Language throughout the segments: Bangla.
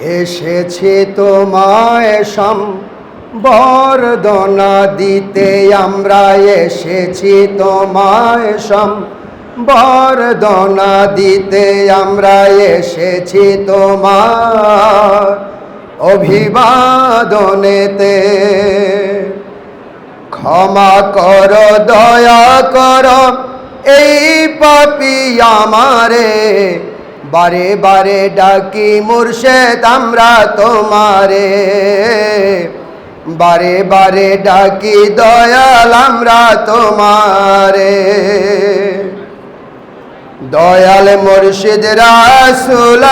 এসেছি তোমায় সম্বর্ধনা দিতে, আমরা এসেছি তোমায় সম্বর্ধনা দিতে, আমরা এসেছি তোমার অভিবাদনেতে। ক্ষমা কর, দয়া কর, এই পাপি আমারে। বারে বারে ডাকি মুর্শেদ, আমরা তোমারে। বারে বারে ডাকি দয়াল, আমরা তোমারে। দয়াল মুর্শিদ রাসুল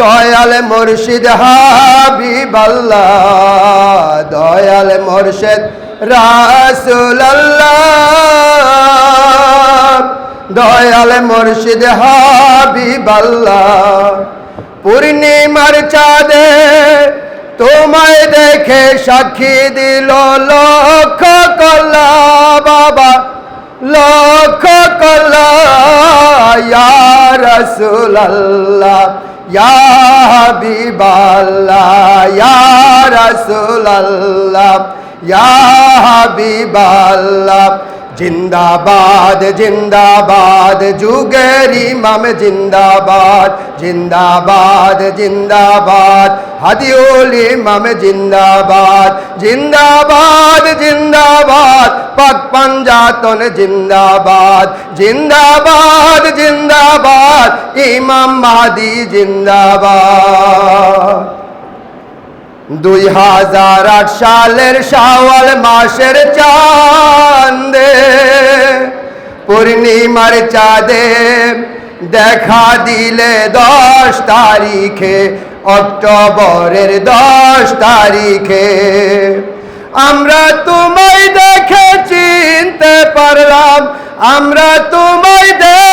দয়াল মুর্শিদ হাবিব দয়াল মুর্শিদ রাসুল দয়াল মুর্শিদ হাবিব পূর্ণিমার চাঁদে তোমায় দেখে সাক্ষী দিল লক্ষ কল্লা বাবা, লক্ষ কল্লা। রসুল আল্লাহ ইয়া হাবিবাল্লাহ, ইয়া রসুল হাবিবাল্লাহ। জিন্দাবাদ জিন্দাবাদ যুগের ইমাম জিন্দাবাদ জিন্দাবাদ জিন্দাবাদ হাদিউল ইমাম জিন্দাবাদ জিন্দাবাদ জিন্দাবাদ পাক পাঞ্জাতন জিন্দাবাদ জিন্দাবাদ জিন্দাবাদ ইমাম মাহাদি জিন্দাবাদ দুই হাজার আট সালের শাওয়াল মাসের চাঁদে পূর্ণিমার চাঁদে দেখা দিলে দশ তারিখে, অক্টোবরের দশ তারিখে। আমরা তোমায় দেখে চিনতে পারলাম, আমরা তোমায় দেখে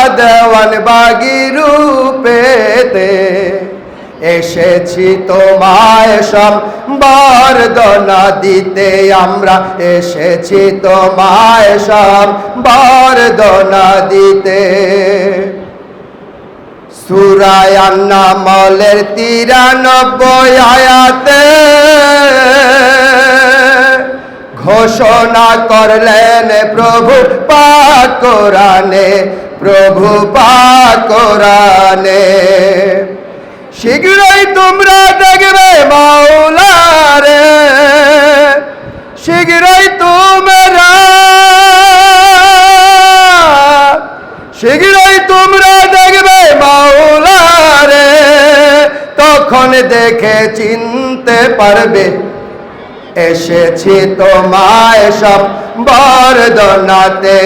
সাদেওয়ান বাগি রূপেতে এসেছি তোমায় সব সম্বর্ধনা দিতে। আমরা এসেছি তোমায় সব সম্বর্ধনা দিতে। সুরায় আন্নামলের তিরানব্বই আয়াতে ঘোষণা করলেন প্রভু পাক কোরআনে প্রভু পাক কোরআনে। শীঘ্রই তোমরা দেখবে মাওলারে। শীঘ্রই তোমরা শীঘ্রই তোমরা দেখবে মাওলারে। তখন দেখে চিনতে পারবে। এসেছি তোমায় সব বরদনাতে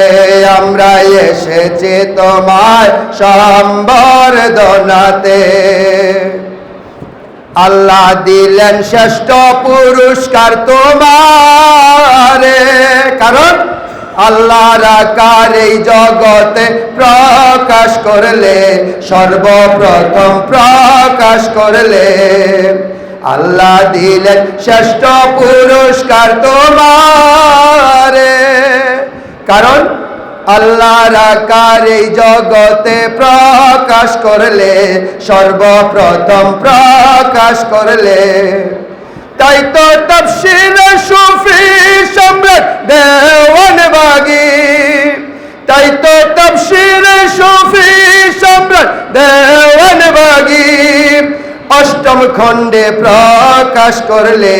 আমরা এসেছি তোমায় সম্বর্ধনাতে আল্লাহ দিলেন শ্রেষ্ঠ পুরস্কার তোমারে, কারণ আল্লাহর আকার এই জগতে প্রকাশ করলে, সর্বপ্রথম প্রকাশ করলে। আল্লাহ দিলেন শ্রেষ্ঠ পুরস্কার তোমারে। কারণ আল্লাহর আকার এই জগতে প্রকাশ করলে, সর্বপ্রথম প্রকাশ করলে। তাই তো তফসির সুফি সম্রাট দেওয়ান বাগি। তাই তো তফসির সুফি সম্রাট দেওয়ান বাগি। অষ্টম খণ্ডে প্রকাশ করলে,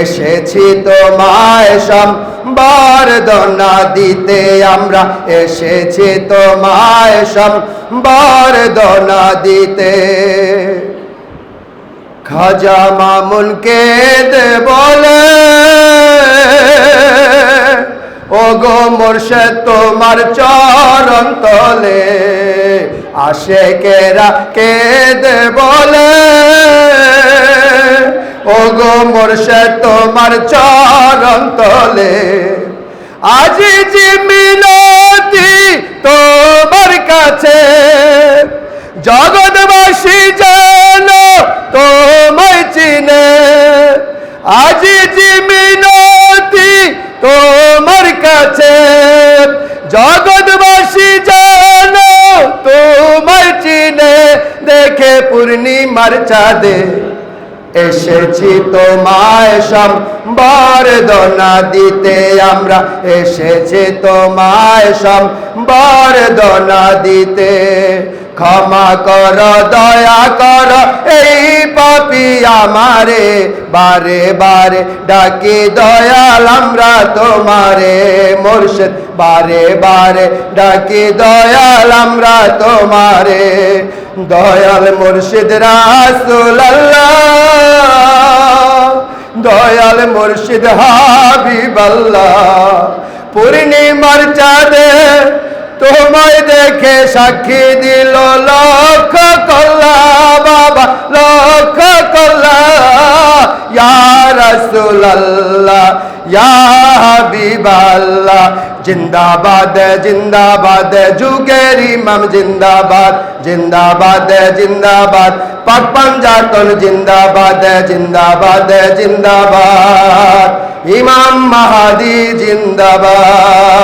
এসেছি তোমায় সম্বর্ধনা দিতে। আমরা এসেছি তোমায় সম্বর্ধনা দিতে। খাজা মামুনকে দে বলে ও গো মোর্শেদ, তোমার চরণ তলে আসে কেরা কে দে বলে ও গো মোর্শেদ, তোমার চরণ তলে, আজি যে মিনতি তোমার কাছে, জগৎবাসী যেন তোমায় চিনে আজিজি মিনতি পূর্ণিমার চাঁদে। এসেছি তোমায় সম্বর্ধনা দিতে আমরা। এসেছি তোমায় সম্বর্ধনা দিতে। ক্ষমা কর, দয়া কর, এই পাপি আমারে। বারে বারে ডাকি, দয়াল আমরা তোমারে। মুর্শিদ, বারে বারে ডাকি, দয়াল আমরা তোমারে। দয়াল মুর্শিদ রাসুল দয়াল মুর্শিদ হাবিবাল্লাহ, পূর্ণিমার চাঁদে তোমায় দেখে সাক্ষী দিল লক্ষ কল্লা বাবা, লক্ষ কল্লা। ইয়া রাসূলুল্লাহ, ইয়া জিন্দাবাদ জিন্দাবাদ, যুগের ইমাম জিন্দাবাদ জিন্দাবাদ জিন্দাবাদ, পাক পাঞ্জাতন জিন্দাবাদ জিন্দাবাদ জিন্দাবাদ, ইমাম মাহাদি জিন্দাবাদ।